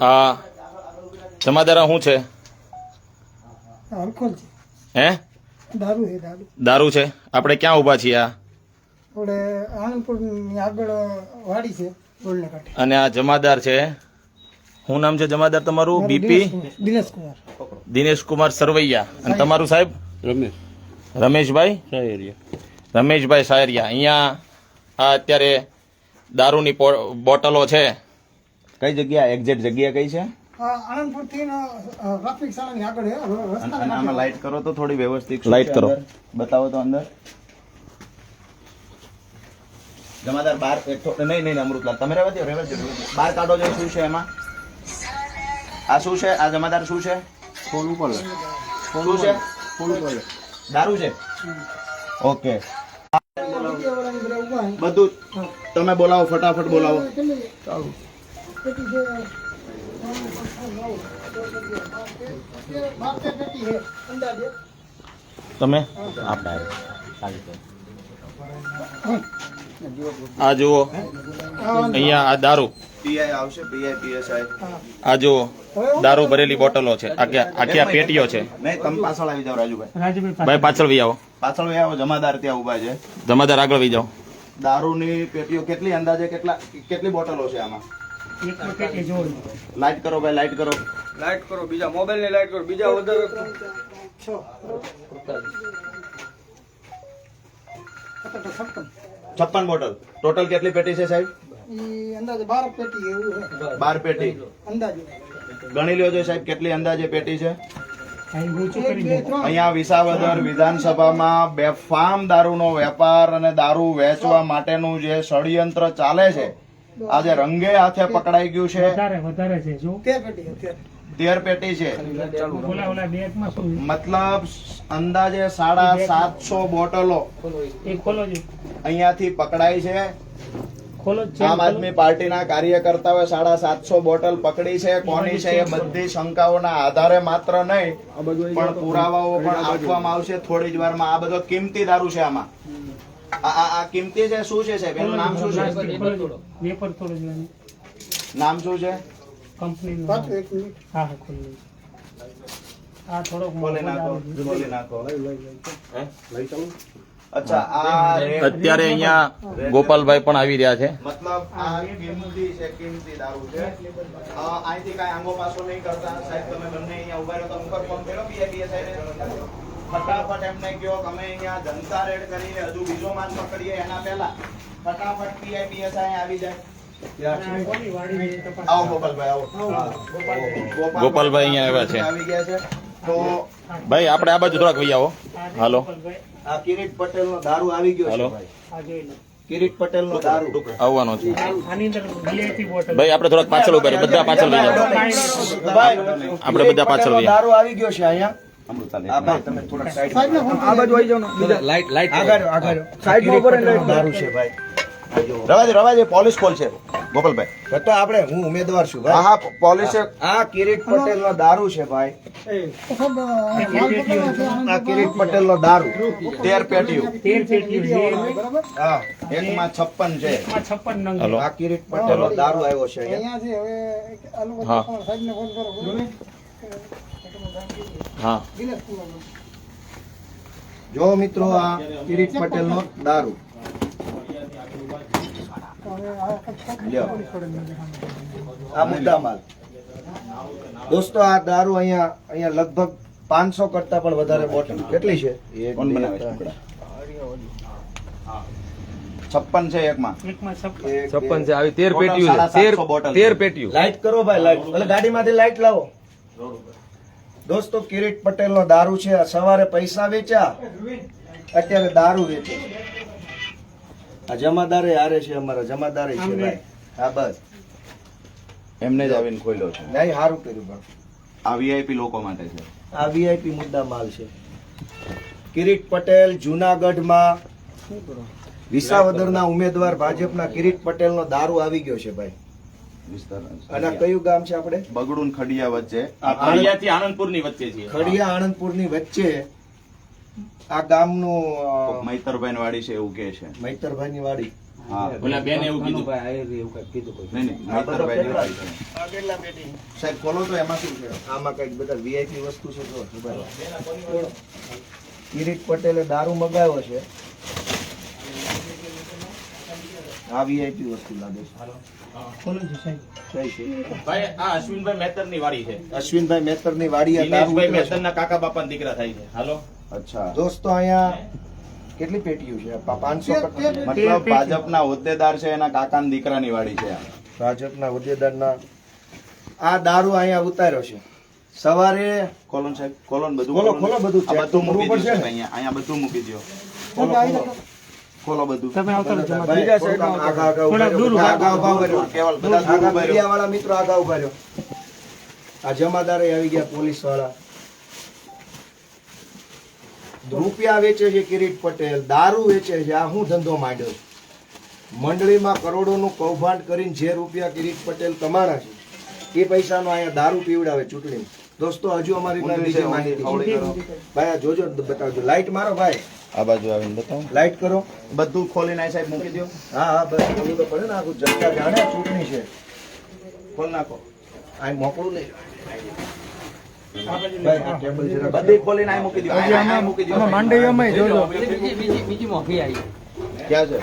આ જમાદારા શું છે? આલ્કોહોલ છે? હે? દારૂ છે દારૂ. દારૂ છે? આપણે ક્યાં ઊભા છીએ આ? આપણે આનંદપુરની આગળ વાડી છે રોડને કાંઠે. અને આ જમાદાર છે? શું નામ છે જમાદાર તમારું? બીપી? દિનેશ કુમાર દિનેશ કુમાર સરવૈયા. અને તમારું સાહેબ? રમેશ. રમેશભાઈ? સાયરિયા રમેશભાઈ સાયરિયા અહીંયા આ અત્યારે દારૂની બોટલો છે. કઈ જગ્યા એક્ઝેક્ટ જગ્યા કઈ છે? શાળાની આગળ આમાં લાઇટ કરો તો થોડી વ્યવસ્થિત લાઇટ કરો. બતાવો તો અંદર. જમાદાર બાર નહીં નહીં અમૃતલાલ તમે રહેવા દો રહેવા દો બાર કાઢો જો શું છે એમાં? આ શું છે? આ જમાદાર શું છે? ફોન ઉપર શું છે? ફોન ઉપર દારૂ છે? ઓકે. બધું તમે બોલાવો ફટાફટ બોલાવો. અંદાજે તમે આ જુઓ. અહીંયા આ દારૂ. આ જુઓ. દારૂ ભરેલી બોટલો છે. આખી આ પેટીઓ છે? પાછળ આવી જાઓ રાજુભાઈ. ભાઈ પાછળ વી આવો. પાછળ આવો જમાદાર ત્યાં ઊભા છે. જમાદાર આગળ વી જાઓ. દારૂની પેટીઓ કેટલી અંદાજે કેટલા કેટલી બોટલો છે આમાં? લાઈટ કરો ભાઈ લાઈટ કરો. લાઈટ કરો બીજા મોબાઈલની લાઈટ કરો બીજા વધારે છપ્પન બોટલ. ટોટલ કેટલી પેટી છે સાહેબ? અંદાજે બાર પેટી. એવું બાર પેટી અંદાજે ગણી લેજો સાહેબ કેટલી અંદાજે પેટી છે? અહીંયા વિસાવદર વિધાનસભામાં બેફામ દારૂનો વેપાર અને દારૂ વેચવા માટેનું જે ષડયંત્ર ચાલે છે આજે રંગે હાથે પકડાઈ ગયું છે. વધારે વધારે છે તેર પેટી છે તેર તેર પેટી છે. ઓલા ઓલા બેગમાં શું મતલબ અંદાજે સાડા સાતસો બોટલો અહીંયાથી પકડાઈ જ છે. આમ આદમી પાર્ટીના કાર્યકર્તાઓએ સાડા સાતસો બોટલ પકડી છે. કોની છે એ બધી શંકાઓના આધારે માત્ર નહીં પણ પુરાવાઓ પણ આપવામાં આવશે થોડી જ વારમાં. આ બધો કિંમતી દારૂ છે આમાં. આ કિંમતી છે શું છે સાહેબ? એનું નામ શું છે? નામ શું છે? કંપની પાછું એક મિનિટ. હા હા ખોલી નાખો ખોલી નાખો. લઈ રેટ- અત્યારે અહીંયા ગોપાલભાઈ પણ આવી રહ્યા છે. મતલબ આ કિંમતી છે કિંમતી દારૂ છે? અહીંથી કાંઈ આંગો પાછો નહીં કરતા. સાહેબ તમે બંને અહીંયા ઊભા રહો. તો ઉપર ફોન કર્યો PIBS સાહેબે? ફટાફટ એમને કહો કે અમે અહીંયા જનતા રેડ કરીને હજુ બીજો માલ પકડીએ એના પહેલા. ફટાફટ અહીંયા આવી જાય. કોની વાડી છે. તપાસ આવો ગોપાલભાઈ આવો. ગોપાલભાઈ. અહીંયા આવ્યા છે. તો ભાઈ આપણે આ બાજુ થોડાક ભાઈ આવો. હાલો. આ કિરીટ પટેલ નો દારૂ આવી ગયો હાલો. ભાઈ. આ જોઈ લો. કિરીટ પટેલ નો દારૂ. આવવાનો છે. આની અંદર VIP બોટલ. ભાઈ આપણે થોડાક પાછળ ઊભા બધા પાછળ લઈ જાઓ ભાઈ, આપણે બધા પાછળ લઈ દારૂ આવી ગયો છે અહીંયા. આ ભાઈ તમે થોડાક સાઈડ સાહેબને ફોન આ બાજુ આવી જાઓ ને બીજા લાઈટ લાઈટ આગળ આગળ. સાઈડમાં ઉપર દારૂ છે ભાઈ. રવાજે રવાજે પોલીસ કોલ છે. ગોપાલભાઈ. તો આપણે હું ઉમેદવાર છું ભાઈ. હા પોલીસ આ કિરીટ પટેલ નો દારૂ છે ભાઈ. આ કિરીટ પટેલ નો દારૂ. તેર પેટીઓ. તેર પેટીઓ હા એક હા. એકમાં છપ્પન છે. છપ્પન નંગ. આ કિરીટ પટેલ નો દારૂ આવ્યો છે અહીંયા. અહીંયા છે હવે હા. હા. જો મિત્રો આ કિરીટ પટેલ નો દારૂ. આ મુદ્દા માલ દોસ્તો આ દારૂ અહીંયા અહીંયા લગભગ પાંચસો કરતા પણ વધારે બોટલ. કેટલી છે? છપ્પન છે એકમાં. એકમાં છપ્પન. છે. આવી તેર છે. તેર સાતસો બોટલ તેર છે. લાઈટ કરો ભાઈ લાઈટ. એટલે ગાડીમાંથી લાઈટ લાવો. દોસ્તો કિરીટ પટેલ નો દારૂ છે. સવારે પૈસા વેચ્યા. અત્યારે દારૂ વેચે આ જમાદારે હારે છે અમારા જમાદારે છે ભાઈ. હા બસ. એમને જ આવીને ખોલ્યો છે. નહીં સારું કર્યું પણ આ વીઆઈપી લોકો માટે છે. આ વીઆઈપી મુદ્દા માલ છે. કિરીટ પટેલ જુનાગઢમાં વિસાવદરના ઉમેદવાર ભાજપના કિરીટ પટેલનો દારૂ આવી ગયો છે ભાઈ. વિસ્તાર અને કયું ગામ છે આપણે? બગડું ખડિયા વચ્ચે. આ આણંદપુરની વચ્ચે ખડિયા ખડિયા આણંદપુરની વચ્ચે આ ગામનું મૈતરભાઈ વાડી છે એવું કે છે. મૈતરભાઈની વાડી. ઓલા બેન એવું કીધું. નહીં નહીં મહેતરભાઈ ની વાડી છે. આ કેટલા પેટી? સાહેબ ખોલો તો એમાં શું છે? આમાં કંઈક બધા વીઆઈપી વસ્તુ છે જો કિરીટ પટેલે દારૂ મગાવ્યો છે. આ વીઆઈપી વસ્તુ લાગે છે. ભાઈ આ અશ્વિનભાઈ મેતરની વાડી છે. અશ્વિનભાઈ મેતરની વાડી દિનેશભાઈ મેતર ના કાકા બાપા દીકરા થાય છે. હાલો. અચ્છા. દોસ્તો અહીંયા કેટલી પેટીઓ છે? પાંચસો મતલબ ભાજપના હોદ્દેદાર છે એના કાકા દીકરાની વાડી છે ભાજપના હોદ્દેદારના આ દારૂ અહીંયા ઉતાર્યો છે. સવારે કોલોન સાહેબ કોલોન બધું ખોલો, ખોલો બધું. છે બધું મૂકી દો પડશે અહીંયા. અહીંયા બધું મૂકી દો ખોલો, ખોલો. ખોલો બધું. તમે આવતા રહો, જમા ભાઈ, થઈ. થોડુંક આમ આગા આગા થોડા દૂર આગા ઊભા રહ્યો. કેવલ બધા આગા ઊભા રહ્યો. મિત્રો આગા ઊભા રહ્યો. આ જમાદારે આવી ગયા પોલીસવાળા રૂપિયા વેચે છે કિરીટ પટેલ દારૂ વેચે છે આ હું ધંધો માંડ્યો છે. મંડળીમાં કરોડોનું કૌભાંડ કરીને જે રૂપિયા કિરીટ પટેલ કમાણા છે એ પૈસાનો અહીંયા દારૂ પીવડાવે ચૂંટણી. દોસ્તો હજુ અમારી પાસે બીજી માહિતી. ભાઈ આ જોજો બતાવજો. લાઈટ મારો ભાઈ. આ બાજુ આવીને બતાવો. લાઈટ કરો. બધું ખોલીને આ સાહેબ મૂકી દો. હા હા બસ. ખોલવું તો પડે ને આખું જનતા જાણે ચૂંટણી છે. ખોલ નાખો. આ મોકળું નહીં આ બધી ખોલીને આ મૂકી દો આ- આ- આ મૂકી ક્યાં છે?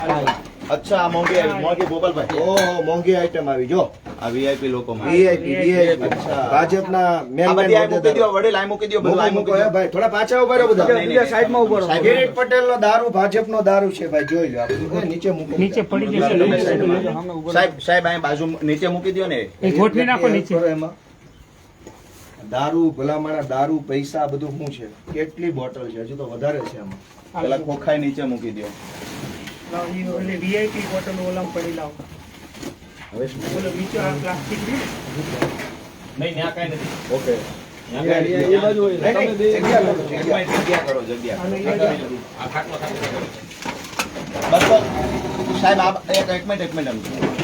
અચ્છા મોંઘી આવી. મોંઘી ગોપાલભાઈ. ઓહો મોંઘી આઈટમ આવી. જો. આ વીઆઈપી લોકો વીઆઈપી વીઆઈપી ભાજપના મેન મેન મૂકી દો વડીલ આ મૂકી દો બધું આ મૂકી દો. ભાઈ. થોડા પાછા ઊભા રહો બધા. નહીં, સાઈડમાં ઊભો રહો. કિરીટ પટેલનો દારૂ ભાજપનો દારૂ છે ભાઈ. જોઈ લો નીચે મૂકો. નીચે પડી જશે. સાહેબ સાહેબ અહીં બાજુ નીચે મૂકી દો ને. ગોઠવી નાખો નીચે. એમાં. દારૂ ભલામણા દારૂ પૈસા બધું શું છે? કેટલી બોટલ છે? હજુ તો વધારે છે આમાં. પેલા ખોખાઈ નીચે મૂકી દો. બોટલ ઓલામાં પડી લાવો. હવે શું? ઓલો આ પ્લાસ્ટિક નહીં ત્યાં કઈ નથી. ઓકે. સાહેબ આ એક એક મિનિટ એક મિનિટ.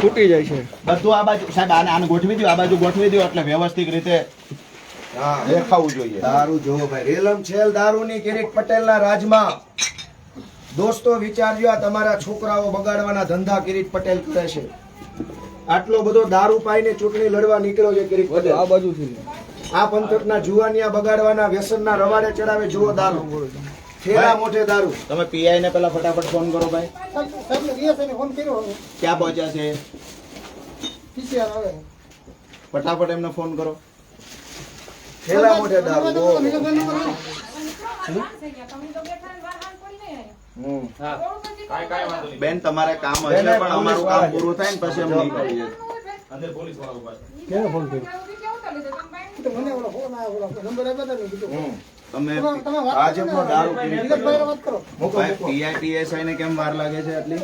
તૂટી જાય છે. બધું આ બાજુ સાહેબ આને આને ગોઠવી દો આ બાજુ ગોઠવી દો એટલે વ્યવસ્થિત રીતે હા. દેખાવું જોઈએ. દારૂ જોવો ભાઈ. રેલમ છેલ દારૂની કિરીટ પટેલના રાજમાં. દોસ્તો વિચારજો આ તમારા છોકરાઓ બગાડવાના ધંધા કિરીટ પટેલ કરે છે. આટલો બધો દારૂ પાઈને ચૂંટણી લડવા નીકળ્યો છે કિરીટ પટેલ. આ બાજુથી. આ પંથકના જુવાનિયા બગાડવાના વ્યસનના રવાડે ચડાવે જુઓ દારૂ. મોઢે દારૂ. તમે પીઆઈ ને પેલા ફટાફટ ફોન કરો ભાઈ. સાહેબ- સાહેબને DSI ને ફોન કર્યો ક્યાં પહોંચ્યા છે? ફટાફટ એમને ફોન કરો. થેલા મોઢે દારૂ. બેન તમારે કામ હશે પણ અમારું કામ પૂરું થાય ને પછી અમે નીકળીએ અંદર પોલીસવાળા ઊભા છે. કેને ફોન કર્યો? તો મને ઓલો ફોન આવ્યો, નંબર આપ્યો ને, કીધું. હમ. તમે ભાજપનો. દારૂ પીઆઈપીએસઆઈ ને કેમ વાર લાગે છે આટલી?